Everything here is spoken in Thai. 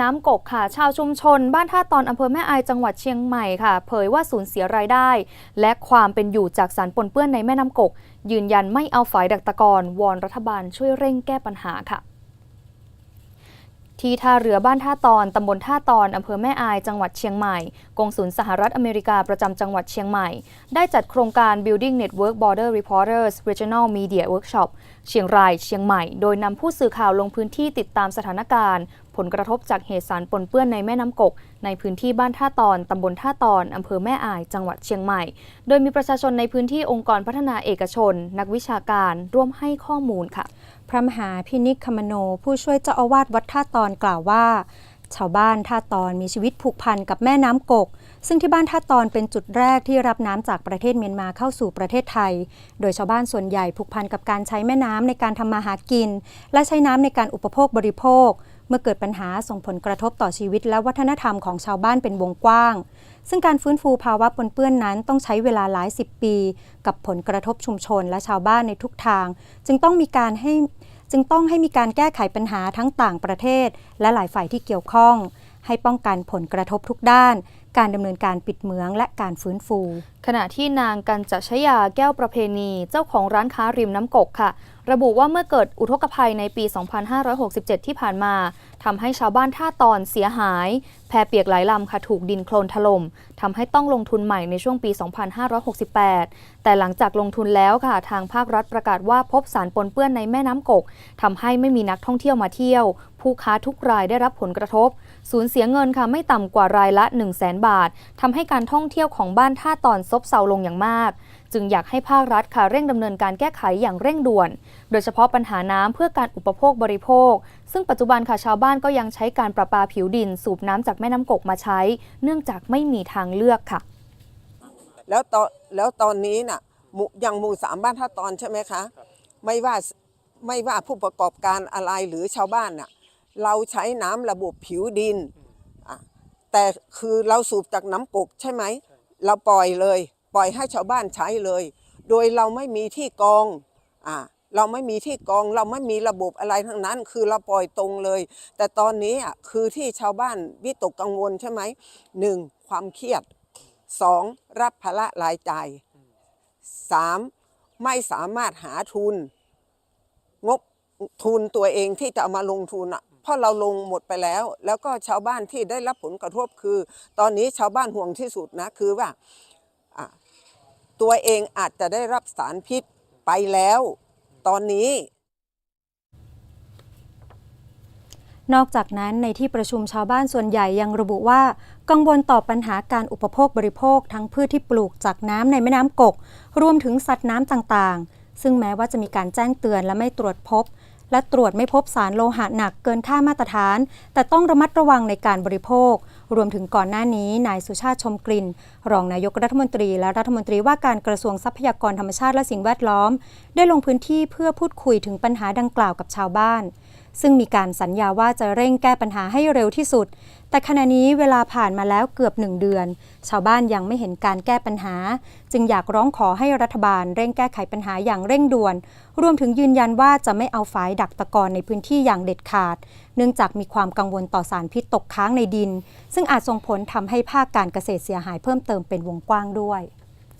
น้ำกกค่ะ ชาวชุมชน บ้านท่าตอนอำเภอแม่อายจังหวัดเชียงใหม่ค่ะ เผยว่าสูญเสียรายได้ และความเป็นอยู่จากสารปนเปื้อนในแม่น้ำกก ยืนยันไม่เอาฝายดักตะกอนวอนรัฐบาลช่วยเร่งแก้ปัญหาค่ะ ที่ท่าเรือบ้านท่าตอนตำบลท่าตอนอำเภอแม่อายจังหวัดเชียงใหม่ กงสุลสหรัฐอเมริกาประจำจังหวัดเชียงใหม่ ได้จัดโครงการ Building Network Border Reporters Regional Media Workshop เชียงรายเชียงใหม่ โดยนำผู้สื่อข่าวลงพื้นที่ติดตามสถานการณ์ ผลกระทบจากเหตุสารปนเปื้อนในแม่น้ำกก ในพื้นที่บ้านท่าตอนตำบลท่าตอนอำเภอแม่อาย จังหวัดเชียงใหม่ โดยมีประชาชนในพื้นที่องค์กรพัฒนาเอกชน นักวิชาการร่วมให้ข้อมูลค่ะ ระมหาพินิคมโน ผู้ช่วยเจ้าอาวาสวัดท่าตอนกล่าวว่า ชาวบ้านท่าตอนมีชีวิตผูกพันกับแม่น้ำกก ซึ่งที่บ้านท่าตอนเป็นจุดแรกที่รับน้ำจากประเทศเมียนมาเข้าสู่ประเทศไทย โดยชาวบ้านส่วนใหญ่ผูกพันกับการใช้แม่น้ำในการทำมาหากิน และใช้น้ำในการอุปโภคบริโภค มื่อเกิดปัญหาส่งผลกระทบต่อชีวิตและวัฒนธรรมของชาวบ้านเป็นวงกว้าง ซึ่งการฟื้นฟูภาวะปนเปื้อนนั้นต้องใช้เวลาหลายสิบปี กับผลกระทบชุมชนและชาวบ้านในทุกทาง จึงต้องมีการให้จึงต้องให้มีการแก้ไขปัญหาทั้งต่างประเทศ และหลายฝ่ายที่เกี่ยวข้อง ให้ป้องกันผลกระทบทุกด้าน การดำเนินการปิดเหมืองและการฟื้นฟู ขณะที่นางกันจชยาแก้วประเพณีเจ้าของร้านค้าริมน้ำกกค่ะระบุว่าเมื่อเกิดอุทกภัยในปี 2567 ที่ผ่านมาทำให้ชาวบ้านท่าตอนเสียหาย แพเปียกหลายลำค่ะถูกดินโคลนถล่มทำให้ต้องลงทุนใหม่ในช่วงปี 2568 แต่หลังจากลงทุนแล้วค่ะ ทางภาครัฐประกาศว่าพบสารปนเปื้อนในแม่น้ำกกทำให้ไม่มีนักท่องเที่ยวมาเที่ยว ผู้ค้าทุกรายได้รับผลกระทบ สูญเสียเงินค่ะไม่ต่ำกว่ารายละ 1 0 0 0 0แบาททำให้การท่องเที่ยวของบ้านท่าตอนซบเซาลงอย่างมาก จึงอยากให้ภาครัฐค่ะเร่งดำเนินการแก้ไขอย่างเร่งด่วน โดยเฉพาะปัญหาน้ำเพื่อการอุปโภคบริโภค ซึ่งปัจจุบันค่ะชาวบ้านก็ยังใช้การประปาผิวดิน สูบน้ำจากแม่น้ำกกมาใช้ เนื่องจากไม่มีทางเลือกค่ะ แล้วตอนแล้วตอนนี้น่ะหมู่อย่างหมู่สามบ้านท่าตอนใช่ไหมคะไม่ว่าไม่ว่าผู้ประกอบการอะไรหรือชาวบ้านน่ะเราใช้น้ำระบบผิวดินแต่คือเราสูบจากน้ำกกใช่ไหม เราปล่อยเลย ปล่อยให้ชาวบ้านใช้เลย โดยเราไม่มีที่กองอะเราไม่มีที่กองเราไม่มีระบบอะไรทั้งนั้น คือเราปล่อยตรงเลย แต่ตอนนี้อะคือที่ชาวบ้านวิตกกังวลใช่ไหมหนึ่งความเครียดสองรับภาระรายจ่ายสามไม่สามารถหาทุน งบทุนตัวเองที่จะเอามาลงทุนอะเพราะเราลงหมดไปแล้ว แล้วก็ชาวบ้านที่ได้รับผลกระทบคือ ตอนนี้ชาวบ้านห่วงที่สุดนะคือว่า ตัวเองอาจจะได้รับสารพิษไปแล้ว ตอนนี้ นอกจากนั้นในที่ประชุมชาวบ้านส่วนใหญ่ยังระบุว่า กังวลต่อปัญหาการอุปโภคบริโภคทั้งพืชที่ปลูกจากน้ำในแม่น้ำกก รวมถึงสัตว์น้ำต่างๆ ซึ่งแม้ว่าจะมีการแจ้งเตือนและไม่ตรวจพบและตรวจไม่พบสารโลหะหนักเกินค่ามาตรฐาน แต่ต้องระมัดระวังในการบริโภค รวมถึงก่อนหน้านี้นายสุชาติชมกลิ่น รองนายกรัฐมนตรี และรัฐมนตรีว่าการกระทรวงทรัพยากรธรรมชาติและสิ่งแวดล้อม ได้ลงพื้นที่เพื่อพูดคุยถึงปัญหาดังกล่าวกับชาวบ้าน ซึ่งมีการสัญญาว่าจะเร่งแก้ปัญหาให้เร็วที่สุด แต่ขณะนี้เวลาผ่านมาแล้วเกือบหนึ่งเดือน ชาวบ้านยังไม่เห็นการแก้ปัญหา จึงอยากร้องขอให้รัฐบาลเร่งแก้ไขปัญหาอย่างเร่งด่วน รวมถึงยืนยันว่าจะไม่เอาฝายดักตะกอนในพื้นที่อย่างเด็ดขาด เนื่องจากมีความกังวลต่อสารพิษตกค้างในดิน ซึ่งอาจส่งผลทำให้ภาคการเกษตรเสียหายเพิ่มเติมเป็นวงกว้างด้วย